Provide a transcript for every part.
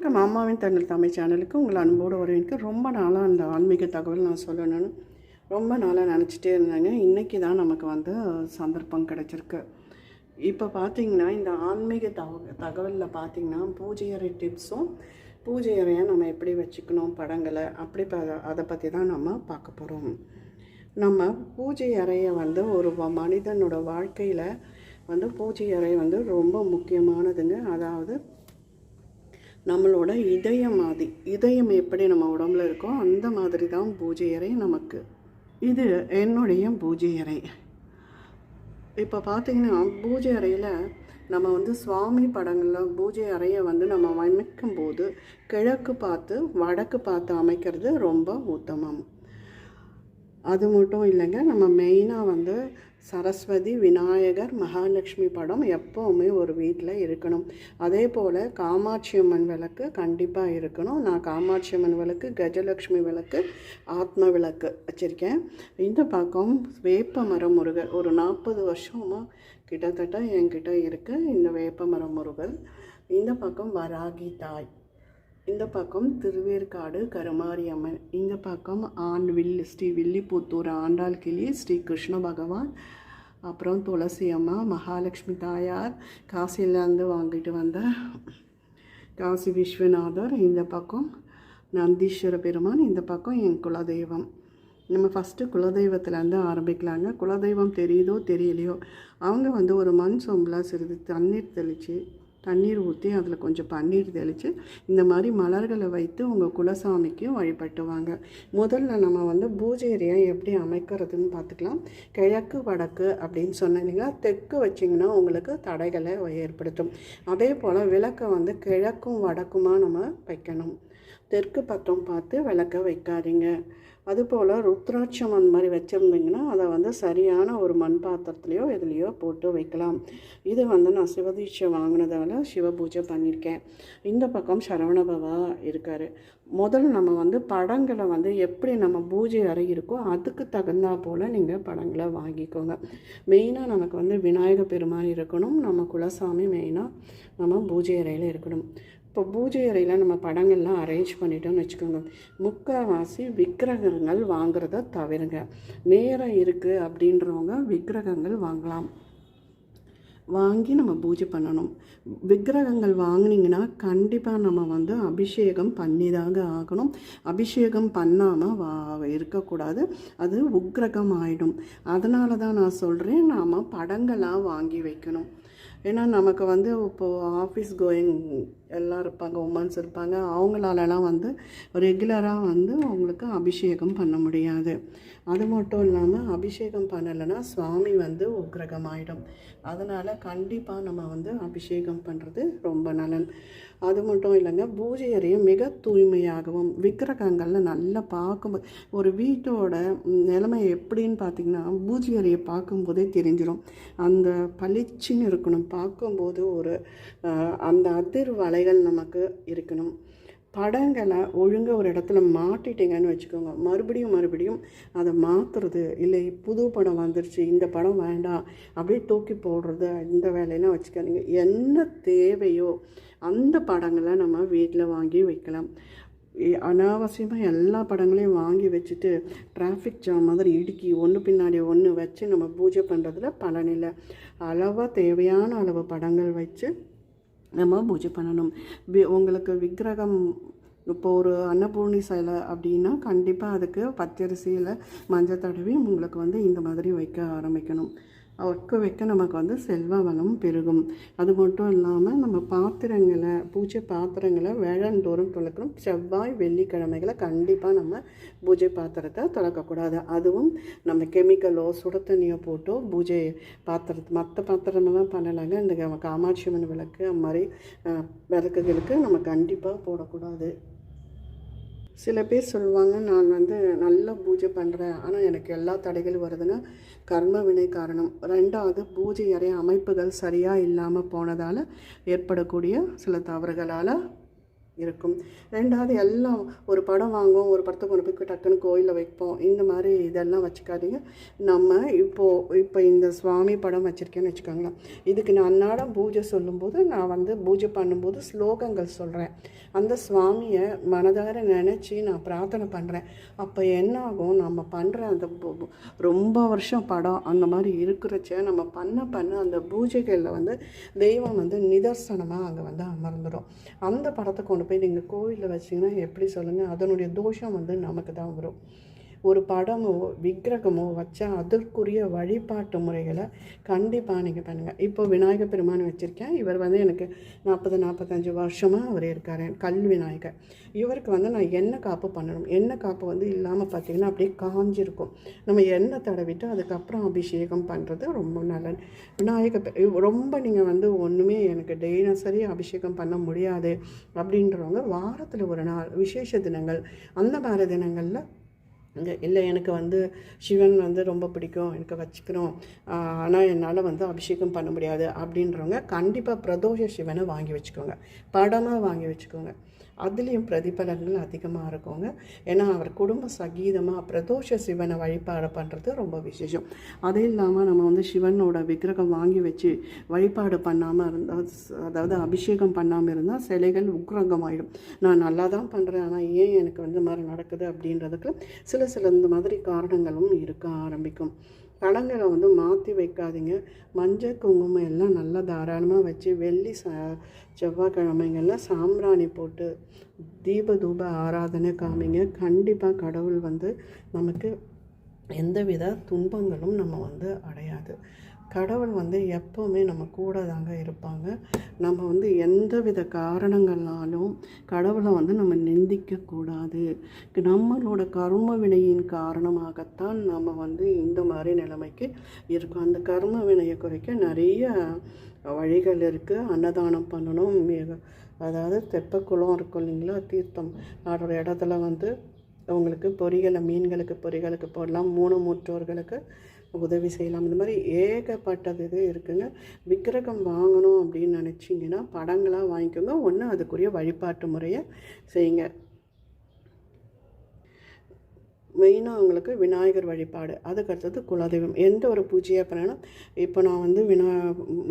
வணக்கம் அம்மாவின் தண்ணல் தமிழ் சேனலுக்கு உங்களை அன்போடு வரவேற்க ரொம்ப நாளாக அந்த ஆன்மீக தகவல் நான் சொல்லணும்னு ரொம்ப நாளாக நினச்சிட்டே இருந்தாங்க. இன்றைக்கி தான் நமக்கு வந்து சந்தர்ப்பம் கிடச்சிருக்கு. இப்போ பார்த்திங்கன்னா இந்த ஆன்மீக தக தகவலில் பார்த்திங்கன்னா பூஜை அறை டிப்ஸும் பூஜை அறையை நம்ம எப்படி வச்சுக்கணும் படங்களை அப்படி ப அதை பற்றி தான் நம்ம பார்க்க போகிறோம். நம்ம பூஜை அறையை வந்து ஒரு மனிதனோட வாழ்க்கையில் வந்து பூஜை அறை வந்து ரொம்ப முக்கியமானதுங்க. அதாவது நம்மளோட இதயம் மாதிரி இதயம் எப்படி நம்ம உடம்புல இருக்கோ அந்த மாதிரி தான் பூஜை அறை நமக்கு. இது என்னுடைய பூஜை அறை. இப்போ பார்த்தீங்கன்னா பூஜை அறையில் நம்ம வந்து சுவாமி படங்களில் பூஜை அறையை வந்து நம்ம அமைக்கும் போது கிழக்கு பார்த்து வடக்கு பார்த்து அமைக்கிறது ரொம்ப உத்தமம். அது மட்டும் இல்லைங்க நம்ம மெயினாக வந்து சரஸ்வதி விநாயகர் மகாலட்சுமி படம் எப்போவுமே ஒரு வீட்டில் இருக்கணும். அதே போல் காமாட்சி அம்மன் விளக்கு கண்டிப்பாக இருக்கணும். நான் காமாட்சி அம்மன் விளக்கு கஜலட்சுமி விளக்கு ஆத்ம விளக்கு வச்சுருக்கேன். இந்த பக்கம் வேப்ப மரம் முருகர் ஒரு நாற்பது வருஷமாக கிட்டத்தட்ட என்கிட்ட இருக்குது இந்த வேப்ப மரம் முருகர். இந்த பக்கம் வராகி தாய். இந்த பக்கம் திருவேற்காடு கருமாரி அம்மன் இந்த பக்கம் ஆண் வில் ஸ்ரீ வில்லிபுத்தூர் ஆண்டாள் கிளி ஸ்ரீ கிருஷ்ண பகவான் அப்புறம் துளசி அம்மா மகாலட்சுமி தாயார் காசியிலேருந்து வாங்கிட்டு வந்த காசி விஸ்வநாதர் இந்த பக்கம் நந்தீஸ்வர பெருமான் இந்த பக்கம் என் குலதெய்வம். நம்ம ஃபஸ்ட்டு குலதெய்வத்துலேருந்து ஆரம்பிக்கலாங்க. குலதெய்வம் தெரியுதோ தெரியலையோ? அவங்க வந்து ஒரு மண் சொம்பில் சிறிது தண்ணீர் தெளித்து தண்ணீர் ஊற்றி அதில் கொஞ்சம் பன்னீர் தெளித்து இந்த மாதிரி மலர்களை வைத்து உங்கள் குலசாமிக்கும் வழிபட்டுவாங்க. முதல்ல நம்ம வந்து பூஜை எப்படி அமைக்கிறதுன்னு பார்த்துக்கலாம். கிழக்கு வடக்கு அப்படின்னு சொன்னீங்கன்னா தெற்கு வச்சிங்கன்னா உங்களுக்கு தடைகளை ஏற்படுத்தும். அதே போல் விளக்கை வந்து கிழக்கும் வடக்குமா நம்ம வைக்கணும். தெற்கு பக்கம் பார்த்து விளக்க வைக்காதீங்க. அதுபோல் ருத்ராட்சம் அந்த மாதிரி வச்சுருந்தீங்கன்னா அதை வந்து சரியான ஒரு மண் பாத்திரத்துலையோ எதுலேயோ போட்டு வைக்கலாம். இது வந்து நான் சிவதீட்சை வாங்கினதால சிவ பூஜை பண்ணியிருக்கேன். இந்த பக்கம் சரவணபவா இருக்கார். முதல்ல நம்ம வந்து படங்களை வந்து எப்படி நம்ம பூஜை அறை இருக்கோ அதுக்கு தகுந்தா போல் நீங்கள் படங்களை வாங்கிக்கோங்க. மெயினாக நமக்கு வந்து விநாயகர் பெருமான் இருக்கணும் நம்ம குலசாமி மெயினாக நம்ம பூஜை அறையில் இருக்கணும். இப்போ பூஜை அறையில் நம்ம படங்கள்லாம் அரேஞ்ச் பண்ணிட்டோம்னு வச்சுக்கோங்க. முக்கால்வாசி விக்கிரகங்கள் வாங்குறத தவிருங்க. நேரம் இருக்குது அப்படின்றவங்க விக்கிரகங்கள் வாங்கலாம். வாங்கி நம்ம பூஜை பண்ணணும். விக்கிரகங்கள் வாங்கினீங்கன்னா கண்டிப்பாக நம்ம வந்து அபிஷேகம் பண்ணிதாங்க ஆகணும். அபிஷேகம் பண்ணாமல் வா இருக்கக்கூடாது. அது உக்கிரகம் ஆகிடும் அதனால தான் நான் சொல்கிறேன் நாம் படங்களாக வாங்கி வைக்கணும். ஏன்னா நமக்கு வந்து இப்போது ஆஃபீஸ் கோயிங் எல்லாம் இருப்பாங்க உமன்ஸ் இருப்பாங்க அவங்களாலலாம் வந்து ரெகுலராக வந்து அவங்களுக்கு அபிஷேகம் பண்ண முடியாது. அது மட்டும் இல்லாமல் அபிஷேகம் பண்ணலைன்னா சுவாமி வந்து உக்கிரகமாயிடும் அதனால் கண்டிப்பாக நம்ம வந்து அபிஷேகம் பண்ணுறது ரொம்ப நலன் அது மட்டும் இல்லைங்க பூஜை அறையும் மிக தூய்மையாகவும் விக்கிரகங்களில் நல்லா பார்க்கும்போது ஒரு வீட்டோட நிலைமை எப்படின்னு பார்த்தீங்கன்னா பூஜை அறையை பார்க்கும்போதே தெரிஞ்சிடும் அந்த பளிச்சுன்னு இருக்கணும். பார்க்கும்போது ஒரு அந்த அதிர் வலைகள் நமக்கு இருக்கணும். படங்களை ஒழுங்காக ஒரு இடத்துல மாட்டிட்டீங்கன்னு வச்சுக்கோங்க. மறுபடியும் மறுபடியும் அதை மாற்றுறது இல்லை புது படம் வந்துருச்சு இந்த படம் வேண்டாம் அப்படியே தூக்கி போடுறது இந்த வேலையெல்லாம் வச்சுக்காதீங்க. என்ன தேவையோ அந்த படங்களை நம்ம வீட்டில் வாங்கி வைக்கலாம். அனாவசியமாக எல்லா படங்களையும் வாங்கி வச்சுட்டு டிராஃபிக் ஜாம் மாதிரி இடுக்கி ஒன்று பின்னாடி ஒன்று வச்சு நம்ம பூஜை பண்ணுறதுல பலனில்லை அளவாக தேவையான அளவு படங்கள் வச்சு நம்ம பூஜை பண்ணணும். வி உங்களுக்கு விக்கிரகம் இப்போ ஒரு அன்னபூர்ணி சிலை அப்படின்னா கண்டிப்பாக அதுக்கு பச்சரிசியில் மஞ்சள் தடவி உங்களுக்கு வந்து இந்த மாதிரி வைக்க ஆரம்பிக்கணும். வைக்க வைக்க நமக்கு வந்து செல்வ வளம் பெருகும். அது மட்டும் இல்லாமல் நம்ம பாத்திரங்களை பூஜை பாத்திரங்களை வேழந்தோறும் துளக்கணும். செவ்வாய் வெள்ளிக்கிழமைகளை கண்டிப்பாக நம்ம பூஜை பாத்திரத்தை துளக்கக்கூடாது. அதுவும் நம்ம கெமிக்கலோ சுட தண்ணியோ போட்டோ பூஜை பாத்திரத்து மற்ற பாத்திரமெல்லாம் பண்ணலாங்க. இந்த காமாட்சி அம்மன் விளக்கு அந்த மாதிரி விளக்குகளுக்கு நம்ம கண்டிப்பாக போடக்கூடாது. சில பேர் சொல்லுவாங்க நான் வந்து நல்லா பூஜை பண்ணுறேன் ஆனால் எனக்கு எல்லா தடைகளும் வருதுன்னா கர்ம வினை காரணம். ரெண்டாவது பூஜை அறை அமைப்புகள் சரியாக இல்லாமல் போனதால் ஏற்படக்கூடிய சில தவறுகளால் இருக்கும். ரெண்டாவது எல்லாம் ஒரு படம் வாங்குவோம் ஒரு படத்தை கொண்டு போய் டக்குன்னு கோயிலில் வைப்போம். இந்த மாதிரி இதெல்லாம் வச்சுக்காதீங்க. நம்ம இப்போது இப்போ இந்த சுவாமி படம் வச்சுருக்கேன்னு வச்சுக்கோங்களேன். இதுக்கு நான் அன்னாடம் பூஜை சொல்லும்போது நான் வந்து பூஜை பண்ணும்போது ஸ்லோகங்கள் சொல்கிறேன் அந்த சுவாமியை மனதார நினச்சி நான் பிரார்த்தனை பண்ணுறேன் அப்போ என்ன ஆகும் நம்ம பண்ணுற அந்த ரொம்ப வருஷம் படம் அந்த மாதிரி இருக்கிறச்ச நம்ம பண்ண பண்ண அந்த பூஜைகளில் வந்து தெய்வம் வந்து நிதர்சனமாக அங்கே வந்து அமர்ந்துடும் அந்த படத்தை கொண்டு போய் நீங்கள் கோவிலில் வச்சிங்கன்னா எப்படி சொல்லுங்கள் அதனுடைய தோஷம் வந்து நமக்கு தான் வரும். ஒரு படமோ விக்கிரகமோ வச்சா அதற்குரிய வழிபாட்டு முறைகளை கண்டிப்பாக நீங்கள் பண்ணுங்கள் இப்போ விநாயகர் பெருமான் வச்சுருக்கேன். இவர் வந்து எனக்கு நாற்பது நாற்பத்தஞ்சு வருஷமாக அவர் இருக்கார். கல் விநாயகர். இவருக்கு வந்து நான் எண்ணெய் காப்பு பண்ணணும். எண்ணெய் காப்பு வந்து இல்லாமல் பார்த்தீங்கன்னா அப்படியே காஞ்சிருக்கும். நம்ம எண்ணெய் தடவிட்டு அதுக்கப்புறம் அபிஷேகம் பண்ணுறது ரொம்ப நல்லது. விநாயகர் ரொம்ப நீங்கள் வந்து ஒன்றுமே எனக்கு டெய்னசரி அபிஷேகம் பண்ண முடியாது அப்படின்றவங்க வாரத்தில் ஒரு நாள் விசேஷ தினங்கள் அந்த மாதிரி தினங்களில் இங்கே இல்லை எனக்கு வந்து சிவன் வந்து ரொம்ப பிடிக்கும் எனக்கு வச்சுக்கிறோம் ஆனால் என்னால் வந்து அபிஷேகம் பண்ண முடியாது அப்படின்றவங்க கண்டிப்பாக பிரதோஷ சிவனை வாங்கி வச்சுக்கோங்க. படமாக வாங்கி வச்சுக்கோங்க. அதுலேயும் பிரதிபலன்கள் அதிகமாக இருக்குங்க. ஏன்னா அவர் குடும்ப சகீதமாக பிரதோஷ சிவனை வழிபாடு பண்ணுறது ரொம்ப விசேஷம். அது இல்லாமல் நம்ம வந்து சிவனோட விக்கிரகம் வாங்கி வச்சு வழிபாடு பண்ணாமல் இருந்தால் அதாவது அபிஷேகம் பண்ணாமல் இருந்தால் சிலைகள் உக்ரங்கமாயிடும் நான் நல்லா தான் பண்ணுறேன் ஆனால் ஏன் எனக்கு வந்து மாதிரி நடக்குது அப்படின்றதுக்கு சில சில இந்த மாதிரி காரணங்களும் இருக்க ஆரம்பிக்கும். பழங்களை வந்து மாற்றி வைக்காதீங்க. மஞ்சள் குங்குமம் எல்லாம் நல்லா தாராளமாக வச்சு வெள்ளி ச செவ்வாய்க்கிழமைங்களில் சாம்பிராணி போட்டு தீப தூப ஆராதனை காமிங்க. கண்டிப்பாக கடவுள் வந்து நமக்கு எந்தவித துன்பங்களும் நம்ம வந்து அடையாது. கடவுள் வந்து எப்போவுமே நம்ம கூட தாங்க இருப்பாங்க. நம்ம வந்து எந்தவித காரணங்களாலும் கடவுளை வந்து நம்ம நிந்திக்கக்கூடாது. நம்மளோட கர்ம வினையின் காரணமாகத்தான் நம்ம வந்து இந்த மாதிரி நிலைமைக்கு இருக்கோம். அந்த கர்ம வினையை குறைக்க நிறைய வழிகள் இருக்குது அன்னதானம் பண்ணணும். அதாவது தெப்பக்குளம் இருக்கும் இல்லைங்களா? தீர்த்தம் ஆடுற இடத்துல வந்து அவங்களுக்கு பொரிகளை மீன்களுக்கு பொரிகளுக்கு போடலாம். மூணு மூற்றோர்களுக்கு உதவி செய்யலாம். இந்த மாதிரி ஏகப்பட்டது இது இருக்குங்க. விக்கிரகம் வாங்கணும் அப்படின்னு நினச்சிங்கன்னா படங்களாக வாங்கிக்கோங்க. ஒன்று அதுக்குரிய வழிபாட்டு முறையை செய்யுங்க. மெயினாக அவங்களுக்கு விநாயகர் வழிபாடு. அதுக்கடுத்தது குலதெய்வம். எந்த ஒரு பூஜையாக பண்ணணும் இப்போ நான் வந்து வினா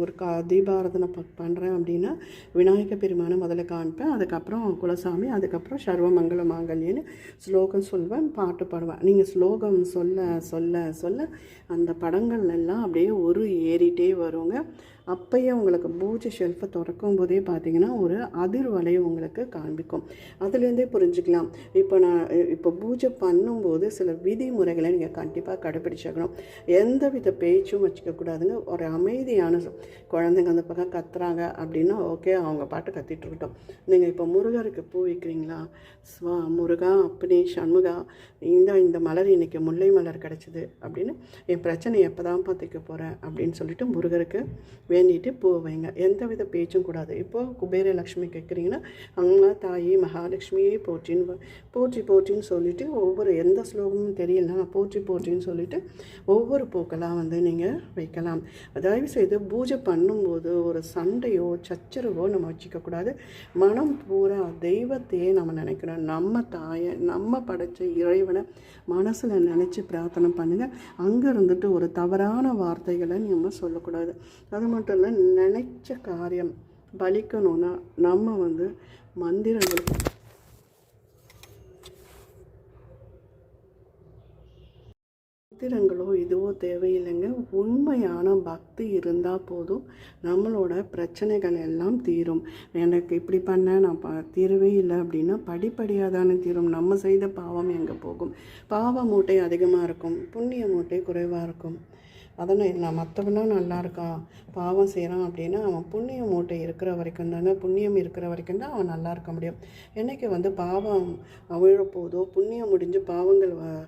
ஒரு கா தீபாராதனை ப பண்ணுறேன் அப்படின்னா விநாயகர் பெருமானை முதல்ல காண்பேன். அதுக்கப்புறம் குலசாமி அதுக்கப்புறம் சர்வமங்கல மாங்கல்யன்னு ஸ்லோகம் சொல்வேன் பாட்டு பாடுவேன். நீங்கள் ஸ்லோகம் சொல்ல சொல்ல சொல்ல அந்த படங்கள் எல்லாம் அப்படியே ஒரு ஏறிட்டே வருங்க. அப்பயே உங்களுக்கு பூஜை ஷெல்ஃபை திறக்கும் போதே பார்த்தீங்கன்னா ஒரு அதிர்வலை உங்களுக்கு காண்பிக்கும். அதுலேருந்தே புரிஞ்சுக்கலாம். இப்போ நான் இப்போ பூஜை பண்ணும்போது சில விதிமுறைகளை நீங்கள் கண்டிப்பாக கடைப்பிடிச்சிக்கணும் எந்த வித பேச்சும் வச்சுக்கக்கூடாதுங்க. ஒரு அமைதியான குழந்தைங்க அந்த பக்கம் கத்துறாங்க அப்படின்னா ஓகே அவங்க பாட்டு கத்திட்டு இருக்கட்டும் நீங்கள் இப்போ முருகருக்கு பூ வைக்கிறீங்களா? ஸ்வா முருகா அப்படி சண்முகா இந்த இந்த மலர் இன்றைக்கி முல்லை மலர் கிடச்சிது அப்படின்னு என் பிரச்சனை எப்போ தான் பார்த்துக்க போகிறேன் அப்படின்னு சொல்லிட்டு முருகருக்கு வேண்டிட்டு பூ வைங்க. எந்த வித பேச்சும் கூடாது. இப்போது குபேர லக்ஷ்மி கேட்குறீங்கன்னா அம்மா தாயி மகாலட்சுமியே போற்றின்னு போற்றி போற்றின்னு சொல்லிட்டு ஒவ்வொரு எந்த ஸ்லோகமும் நான் போற்றி போற்றின்னு சொல்லிட்டு ஒவ்வொரு பூக்களாக வந்து நீங்கள் வைக்கலாம். தயவு செய்து பூஜை பண்ணும்போது ஒரு சண்டையோ சச்சரவோ நம்ம வச்சுக்கக்கூடாது மனம் பூரா தெய்வத்தையே நம்ம நினைக்கிறோம் நம்ம தாயை நம்ம படைத்த இறைவனை மனசில் நினச்சி பிரார்த்தனை பண்ணுங்கள் அங்கே இருந்துட்டு ஒரு தவறான வார்த்தைகளை நம்ம சொல்லக்கூடாது. அது மட்டும் இல்லை நினைச்ச காரியம் பலிக்கணும்னா நம்ம வந்து மந்திரங்கள் மந்திரங்களோ இதுவோ தேவையில்லைங்க. உண்மையான பக்தி இருந்தால் போதும். நம்மளோட பிரச்சனைகள் எல்லாம் தீரும். எனக்கு இப்படி பண்ண நான் ப தீரவே இல்லை அப்படின்னா படிப்படியாக தானே தீரும். நம்ம செய்த பாவம் எங்கே போகும்? பாவ மூட்டை அதிகமாக இருக்கும். புண்ணிய மூட்டை குறைவாக இருக்கும். அதனால் இல்லை மற்றவனும் நல்லா இருக்கான் பாவம் செய்கிறான் அப்படின்னா அவன் புண்ணிய மூட்டை இருக்கிற வரைக்கும் தானே புண்ணியம் இருக்கிற வரைக்கும் தான் அவன் நல்லா இருக்க முடியும். என்னைக்கு வந்து பாவம் அவிழப்போதோ புண்ணியம் முடிஞ்சு பாவங்கள் வ-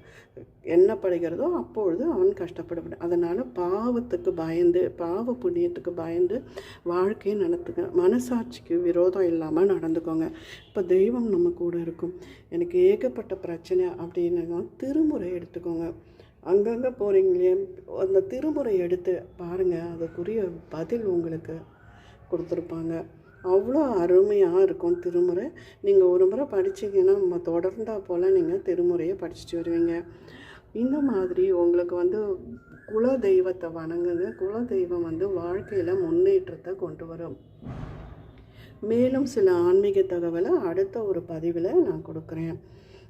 எண்ணப்படுகிறதோ அப்பொழுது அவன் கஷ்டப்படுவான். அதனால் பாவத்துக்கு பயந்து பாவ புண்ணியத்துக்கு பயந்து வாழ்க்கையை நடத்துங்க. மனசாட்சிக்கு விரோதம் இல்லாமல் நடந்துக்கோங்க. இப்போ தெய்வம் நம்ம கூட இருக்கும். எனக்கு ஏகப்பட்ட பிரச்சனை அப்படின்னா திருமுறை எடுத்துக்கோங்க. அங்கங்கே போகிறீங்களே அந்த திருமுறை எடுத்து பாருங்கள் அதுக்குரிய பதில் உங்களுக்கு கொடுத்துருப்பாங்க. அவ்வளோ அருமையாக இருக்கும் திருமுறை. நீங்கள் ஒரு முறை படிச்சீங்கன்னா நம்ம தொடர்ந்தா போல் நீங்கள் திருமுறையை படிச்சுட்டு வருவீங்க. இந்த மாதிரி உங்களுக்கு வந்து குல தெய்வத்தை வணங்குங்க குல தெய்வம் வந்து வாழ்க்கையில் முன்னேற்றத்தை கொண்டு வரும். மேலும் சில ஆன்மீக தகவலை அடுத்த ஒரு பதிவில் நான் கொடுக்குறேன்.